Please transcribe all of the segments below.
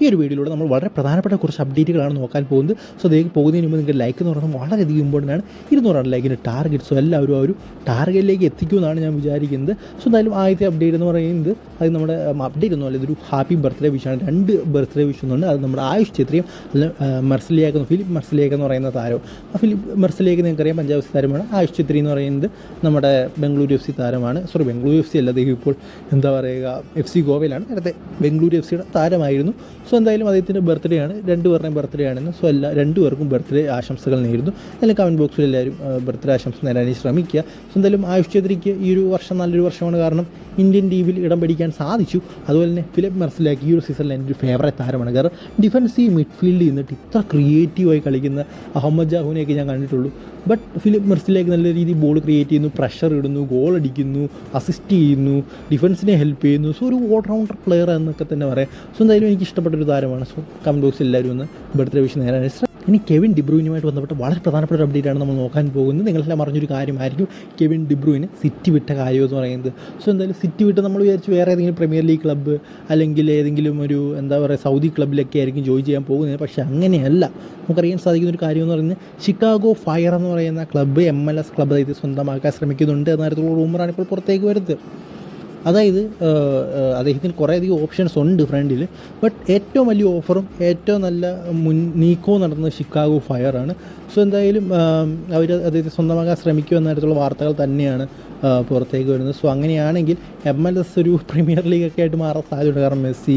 ഈ ഒരു വീഡിയോയിലൂടെ നമ്മൾ വളരെ പ്രധാനപ്പെട്ട കുറച്ച് അപ്ഡേറ്റുകളാണ് നോക്കാൻ പോകുന്നത്. സോ അതിലേക്ക് പോകുന്നതിന് മുമ്പ് നിങ്ങൾക്ക് ലൈക്ക് എന്ന് പറയുന്നത് വളരെയധികം ഇമ്പോർട്ടന്റ് ആണ്. ഇരുന്നൂറാണ് ലൈക്കിന്റെ ടാർഗറ്റ് സോ എല്ലാവരും ആ ഒരു ടാർഗറ്റിലേക്ക് എത്തിക്കുമെന്നാണ് ഞാൻ വിചാരിക്കുന്നത്. സോ എന്തായാലും ആദ്യത്തെ അപ്ഡേറ്റ് എന്ന് പറയുന്നത് അത് നമ്മുടെ അപ്ഡേറ്റ് ഒന്നും അല്ല ഇതൊരു ഹാപ്പി ബർത്ത്ഡേ വിഷാണ് രണ്ട് ബർത്ത്ഡേ വിഷ് എന്നുണ്ട് അത് നമ്മുടെ ആയുഷ് ചിത്രയും അല്ല മെർസലിയാക്കുന്ന ഫിലിപ്പ് മെർസലിയാക്ക് എന്ന് പറയുന്ന താരം ആ ഫിലിപ്പ് മെർസലിയാക്ക് നിങ്ങൾക്കറിയാം പഞ്ചാബ് താരമാണ്. ആയുഷ് ചിത്രി എന്ന് പറയുന്നത് നമ്മുടെ ബംഗളൂരു എഫ് സി താരമാണ്. സോറി ബംഗളൂരു എഫ് സി അല്ല ഇപ്പോൾ എന്താ പറയുക എഫ് സി ഗോവയിലാണ്. നേരത്തെ ബംഗളൂരു എഫ് സിയുടെ താരമായിരുന്നു. സോ എന്തായാലും അദ്ദേഹത്തിന്റെ ബർത്ത്ഡേ ആണ്. രണ്ടുപേരുടെയും ബർത്ത്ഡേ ആണെന്ന് സോ എല്ലാ രണ്ടുപേർക്കും ബർത്ത്ഡേ ആശംസകൾ നേരുന്നു. അല്ലെങ്കിൽ കമന്റ് ബോക്സിൽ എല്ലാവരും ബർത്ത്ഡേ ആശംസ നേടാൻ ശ്രമിക്കുക. സോ എന്തായാലും ആയുഷ് ഛേത്രിക്ക് ഈ ഒരു വർഷം നല്ലൊരു വർഷമാണ് കാരണം ഇന്ത്യൻ ടീമിൽ ഇടം പിടിക്കാൻ സാധിച്ചു. അതുപോലെ തന്നെ ഫിലിപ്പ് മെർസിലാക്കി ഈ ഒരു സീസണിൽ എന്റെ ഒരു ഫേവറേറ്റ് താരമാണ്. കാരണം ഡിഫൻസീവ് മിഡ്ഫീൽഡിൽ നിന്നിട്ട് ഇത്ര ക്രിയേറ്റീവായി കളിക്കുന്ന അഹമ്മദ് ജാഹുവിനെയൊക്കെ ഞാൻ കണ്ടിട്ടുള്ളൂ. ബട്ട് ഫിലിപ്പ് മെർസിലേക്ക് നല്ല രീതിയിൽ ബോൾ ക്രിയേറ്റ് ചെയ്യുന്നു പ്രഷർ ഇടുന്നു ഗോൾ അടിക്കുന്നു അസിസ്റ്റ് ചെയ്യുന്നു ഡിഫൻസിനെ ഹെൽപ്പ് ചെയ്യുന്നു. സോ ഒരു ഓൾറൗണ്ടർ പ്ലെയർ എന്നൊക്കെ തന്നെ പറയാം. സോ എന്തായാലും എനിക്ക് ഇഷ്ടപ്പെട്ട ഒരു താരമാണ്. സോ കമന്റ് ബോക്സിൽ എല്ലാവരും ഒന്ന് ബർത്ത്ഡേ വിഷ് നേരാൻ ഇനി കെവിൻ ഡിബ്രൂയിനുമായിട്ട് ബന്ധപ്പെട്ട വളരെ പ്രധാനപ്പെട്ട ഒരു അപ്ഡേറ്റ് ആണ് നമ്മൾ നോക്കാൻ പോകുന്നത്. നിങ്ങളെല്ലാം അറിഞ്ഞൊരു കാര്യമായിരിക്കും. കെവിൻ ഡിബ്രൂയിന് സിറ്റി വിട്ട കാര്യം എന്ന് പറയുന്നത്. സോ എന്തായാലും സിറ്റി വിട്ട് നമ്മൾ വിചാരിച്ച് വേറെ ഏതെങ്കിലും പ്രീമിയർ ലീഗ് ക്ലബ്ബ് അല്ലെങ്കിൽ ഏതെങ്കിലും ഒരു എന്താ പറയുക സൗദി ക്ലബ്ബിലൊക്കെ ആയിരിക്കും ജോയിൻ ചെയ്യാൻ പോകുന്നത്. പക്ഷേ അങ്ങനെയല്ല. നമുക്കറിയാൻ സാധിക്കുന്ന ഒരു കാര്യം എന്ന് പറയുന്നത് ഷിക്കാഗോ ഫയർ എന്ന് പറയുന്ന club M L S club ഇത് സ്വന്തമാക്കാൻ ശ്രമിക്കുന്നുണ്ട് എന്ന തരത്തിലുള്ള റൂമറാണ് ഇപ്പോൾ പുറത്തേക്ക് വരുന്നത്. അതായത് അദ്ദേഹത്തിന് കുറേയധികം ഓപ്ഷൻസ് ഉണ്ട് ഫ്രണ്ടിൽ ബട്ട് ഏറ്റവും വലിയ ഓഫറും ഏറ്റവും നല്ല മുൻ നീക്കവും നടന്നത് ഷിക്കാഗോ ഫയറാണ് സോ എന്തായാലും അവർ അദ്ദേഹത്തെ സ്വന്തമാക്കാൻ ശ്രമിക്കുക എന്ന തരത്തിലുള്ള വാർത്തകൾ തന്നെയാണ് പുറത്തേക്ക് വരുന്നത്. സോ അങ്ങനെയാണെങ്കിൽ എം എൽ എസ് ഒരു പ്രീമിയർ ലീഗ് ഒക്കെ ആയിട്ട് മാറാൻ സാധ്യതയുണ്ട്. കാരണം മെസ്സി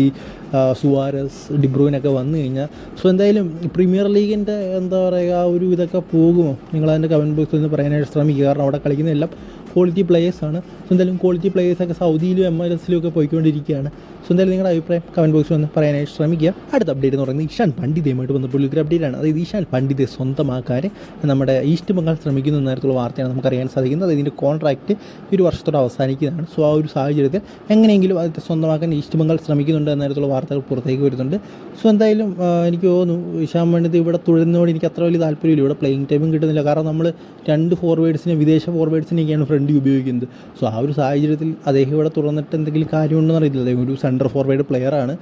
സുവാരസ് ഡിബ്രൂവിനൊക്കെ വന്നു കഴിഞ്ഞാൽ. സോ എന്തായാലും പ്രീമിയർ ലീഗിന്റെ എന്താ പറയുക ആ ഒരു ഇതൊക്കെ പോകുമോ? നിങ്ങൾ അതിന്റെ കമന്റ് ബോക്സിൽ നിന്ന് പറയാനായിട്ട് ശ്രമിക്കുക. കാരണം അവിടെ കളിക്കുന്ന എല്ലാം ക്വാളിറ്റി പ്ലേയേഴ്സാണ് സോ എന്തായാലും ക്വാളിറ്റി പ്ലേയേഴ്സൊക്കെ സൗദിയിലും എം എൽ എസിലും ഒക്കെ പോയിക്കൊണ്ടിരിക്കുകയാണ്. സോ എന്തായാലും നിങ്ങളുടെ അഭിപ്രായം കമന്റ് ബോക്സിൽ ഒന്ന് പറയാനായിട്ട് ശ്രമിക്കുക. അടുത്ത അപ്ഡേറ്റ് എന്ന് പറയുന്നത് ഇഷാൻ പണ്ഡിതയുമായിട്ട് ബന്ധപ്പെട്ടുള്ള ഒരു അപ്ഡേറ്റാണ് അതായത് ഇഷാൻ പണ്ഡിതെ സ്വന്തമാക്കാൻ നമ്മുടെ ഈസ്റ്റ് ബംഗാൾ ശ്രമിക്കുന്ന നേരത്തുള്ള വാർത്തയാണ് നമുക്കറിയാൻ സാധിക്കുന്നത്. അതായത് ഇതിന്റെ കോൺട്രാക്റ്റ് ഒരു വർഷത്തോടെ അവസാനിക്കുന്നതാണ്. സോ ആ ഒരു സാഹചര്യത്തിൽ എങ്ങനെയെങ്കിലും അത് സ്വന്തമാക്കാൻ ഈസ്റ്റ് ബംഗാൾ ശ്രമിക്കുന്നുണ്ട് എന്നേരത്തുള്ള വാർത്തകൾ പുറത്തേക്ക് വരുന്നുണ്ട്. സോ എന്തായാലും എനിക്ക് തോന്നുന്നു ഇഷാൻ പണ്ഡിത ഇവിടെ തുടരുന്നതോട് എനിക്ക് അത്ര വലിയ താല്പര്യമില്ല. ഇവിടെ പ്ലേയിങ് ടൈമും കിട്ടുന്നില്ല. കാരണം നമ്മൾ രണ്ട് ഫോർവേഡ്സിനെ വിദേശ ഫോർവേഡ്സിനെയൊക്കെയാണ് ഫ്രണ്ട് ഉപയോഗിക്കുന്നത്. സോ ആ ഒരു സാഹചര്യത്തിൽ അദ്ദേഹം ഇവിടെ തുറന്നിട്ട് എന്തെങ്കിലും കാര്യമുണ്ടെന്ന് അറിയില്ല അദ്ദേഹം ഒരു സെന്റർ ഫോർവേഡ് പ്ലെയറാണ്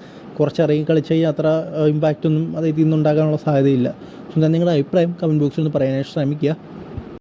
ഇറങ്ങി കളിച്ച് കഴിഞ്ഞാൽ അത്ര ഇമ്പാക്റ്റ് ഒന്നും അദ്ദേഹത്തിൽ നിന്നുണ്ടാകാനുള്ള സാധ്യതയില്ല. സോ ഞാൻ നിങ്ങളുടെ അഭിപ്രായം? കമന്റ് ബോക്സിൽ ഒന്ന് പറയാനായിട്ട് ശ്രമിക്കുക.